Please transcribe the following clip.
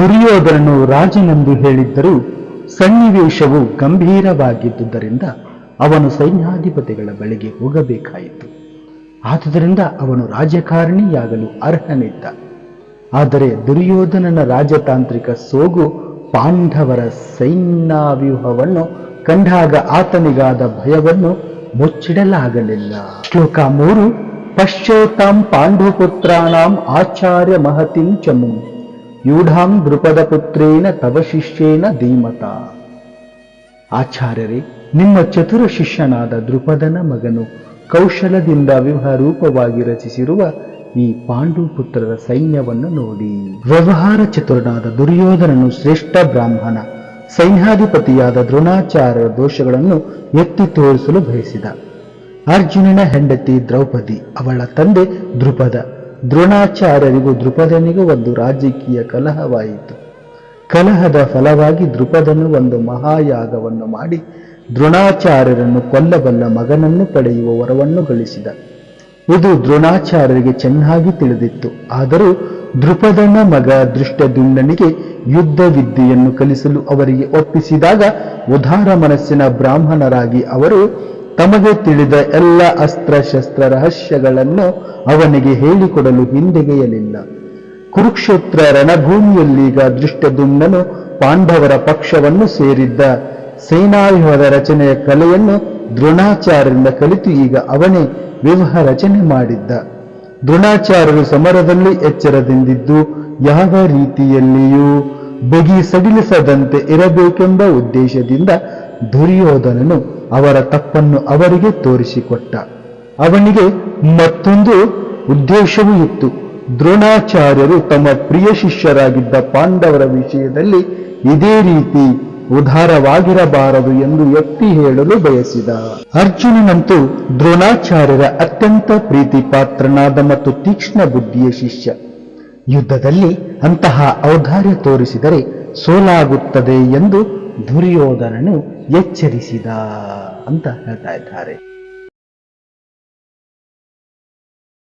ದುರ್ಯೋಧನನು ರಾಜನೆಂದು ಹೇಳಿದ್ದರೂ ಸನ್ನಿವೇಶವು ಗಂಭೀರವಾಗಿದ್ದುದರಿಂದ ಅವನು ಸೈನ್ಯಾಧಿಪತಿಗಳ ಬಳಿಗೆ ಹೋಗಬೇಕಾಯಿತು. ಆದುದರಿಂದ ಅವನು ರಾಜಕಾರಣಿಯಾಗಲು ಅರ್ಹನಿದ್ದ. ಆದರೆ ದುರ್ಯೋಧನನ ರಾಜತಾಂತ್ರಿಕ ಸೋಗು ಪಾಂಡವರ ಸೈನ್ಯಾವ್ಯೂಹವನ್ನು ಕಂಡಾಗ ಆತನಿಗಾದ ಭಯವನ್ನು ಮುಚ್ಚಿಡಲಾಗಲಿಲ್ಲ. ಶ್ಲೋಕ ಮೂರು ಪಶ್ಚೋತಾಂ ಪಾಂಡುಪುತ್ರಾಣಾಂ ಆಚಾರ್ಯ ಮಹತಿಂ ಚಮು ಯೂಢಾಂ ದೃಪದ ಪುತ್ರೇನ ತವ ಶಿಷ್ಯೇನ ಧೀಮತ. ಆಚಾರ್ಯರೇ, ನಿಮ್ಮ ಚತುರ ಶಿಷ್ಯನಾದ ದೃಪದನ ಮಗನು ಕೌಶಲದಿಂದ ವಿವರೂಪವಾಗಿ ರಚಿಸಿರುವ ಈ ಪಾಂಡು ಪುತ್ರರ ಸೈನ್ಯವನ್ನು ನೋಡಿ. ವ್ಯವಹಾರ ಚತುರನಾದ ದುರ್ಯೋಧನನು ಶ್ರೇಷ್ಠ ಬ್ರಾಹ್ಮಣ, ಸೈನ್ಯಾಧಿಪತಿಯಾದ ದ್ರೋಣಾಚಾರ್ಯರ ದೋಷಗಳನ್ನು ಎತ್ತಿ ತೋರಿಸಲು ಬಯಸಿದ. ಅರ್ಜುನನ ಹೆಂಡತಿ ದ್ರೌಪದಿ, ಅವಳ ತಂದೆ ದೃಪದ ದ್ರೋಣಾಚಾರ್ಯರಿಗೂ ದೃಪದನಿಗೂ ಒಂದು ರಾಜಕೀಯ ಕಲಹವಾಯಿತು. ಕಲಹದ ಫಲವಾಗಿ ದೃಪದನು ಒಂದು ಮಹಾಯಾಗವನ್ನು ಮಾಡಿ ದ್ರೋಣಾಚಾರ್ಯರನ್ನು ಕೊಲ್ಲಬಲ್ಲ ಮಗನನ್ನು ಪಡೆಯುವ ವರವನ್ನು ಗಳಿಸಿದ. ಇದು ದ್ರೋಣಾಚಾರ್ಯರಿಗೆ ಚೆನ್ನಾಗಿ ತಿಳಿದಿತ್ತು. ಆದರೂ ದೃಪದನ ಮಗ ದೃಷ್ಟದುಂಡನಿಗೆ ಯುದ್ಧ ವಿದ್ಯೆಯನ್ನು ಕಲಿಸಲು ಅವರಿಗೆ ಒಪ್ಪಿಸಿದಾಗ ಉದಾರ ಮನಸ್ಸಿನ ಬ್ರಾಹ್ಮಣರಾಗಿ ಅವರು ತಮಗೆ ತಿಳಿದ ಎಲ್ಲ ಅಸ್ತ್ರಶಸ್ತ್ರ ರಹಸ್ಯಗಳನ್ನು ಅವನಿಗೆ ಹೇಳಿಕೊಡಲು ಹಿಂದೆಗೆಯಲಿಲ್ಲ. ಕುರುಕ್ಷೇತ್ರ ರಣಭೂಮಿಯಲ್ಲೀಗ ದೃಷ್ಟದುಮ್ನನು ಪಾಂಡವರ ಪಕ್ಷವನ್ನು ಸೇರಿದ್ದ. ಸೇನಾವ್ಯೂಹದ ರಚನೆಯ ಕಲೆಯನ್ನು ದ್ರೋಣಾಚಾರ್ಯರಿಂದ ಕಲಿತು ಈಗ ಅವನೇ ವಿವಾಹ ರಚನೆ ಮಾಡಿದ್ದ. ದ್ರೋಣಾಚಾರ್ಯರು ಸಮರದಲ್ಲಿ ಎಚ್ಚರದಿಂದಿದ್ದು, ಯಾವ ರೀತಿಯಲ್ಲಿಯೂ ಬಗಿ ಸಡಿಲಿಸದಂತೆ ಇರಬೇಕೆಂಬ ಉದ್ದೇಶದಿಂದ ದುರ್ಯೋಧನನು ಅವರ ತಪ್ಪನ್ನು ಅವರಿಗೆ ತೋರಿಸಿಕೊಟ್ಟ. ಅವನಿಗೆ ಮತ್ತೊಂದು ಉದ್ದೇಶವೂ ಇತ್ತು. ದ್ರೋಣಾಚಾರ್ಯರು ತಮ್ಮ ಪ್ರಿಯ ಶಿಷ್ಯರಾಗಿದ್ದ ಪಾಂಡವರ ವಿಷಯದಲ್ಲಿ ಇದೇ ರೀತಿ ಉದಾರವಾಗಿರಬಾರದು ಎಂದು ಎತ್ತಿ ಹೇಳಲು ಬಯಸಿದ. ಅರ್ಜುನನಂತೂ ದ್ರೋಣಾಚಾರ್ಯರ ಅತ್ಯಂತ ಪ್ರೀತಿ ಪಾತ್ರನಾದ ಮತ್ತು ತೀಕ್ಷ್ಣ ಬುದ್ಧಿಯ ಶಿಷ್ಯ. ಯುದ್ಧದಲ್ಲಿ ಅಂತಹ ಔದಾರ್ಯ ತೋರಿಸಿದರೆ ಸೋಲಾಗುತ್ತದೆ ಎಂದು ದುರ್ಯೋಧನನು ಎಚ್ಚರಿಸಿದ ಅಂತ ಹೇಳ್ತಾ ಇದ್ದಾರೆ.